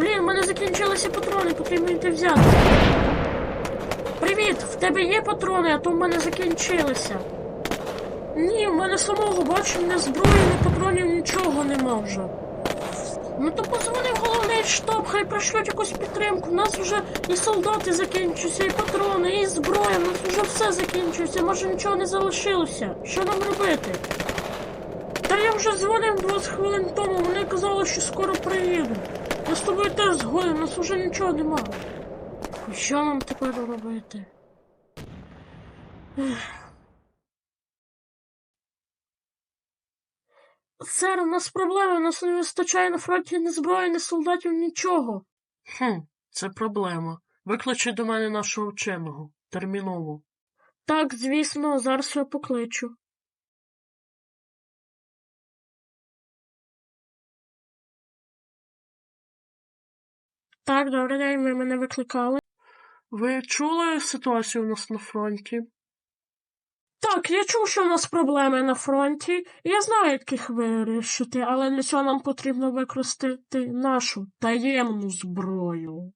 Блін, в мене закінчилися патрони, потрібно йти взяти. Привіт! В тебе є патрони, а то в мене закінчилися. Ні, в мене самого бачу, не зброї, ні патронів, нічого нема вже. Ну то позвони в головний штаб, хай пришлють якусь підтримку. У нас вже і солдати закінчуються, і патрони, і зброя, у нас вже все закінчується, може нічого не залишилося. Що нам робити? Та я вже дзвонив 20 хвилин тому, вони казали, що скоро приїду. Я з тобою теж згоден, у нас вже нічого нема. І Що нам тепер робити? Сер, у нас проблеми, у нас не вистачає на фронті ні зброї, ні солдатів, нічого. Хм, це проблема. Викличе до мене нашого вченого. Терміново. Так, звісно, зараз я покличу. Так, добрий день, ви мене викликали. Ви чули ситуацію у нас на фронті? Так, я чув, що у нас проблеми на фронті, я знаю, як їх вирішити, але для цього нам потрібно використати нашу таємну зброю.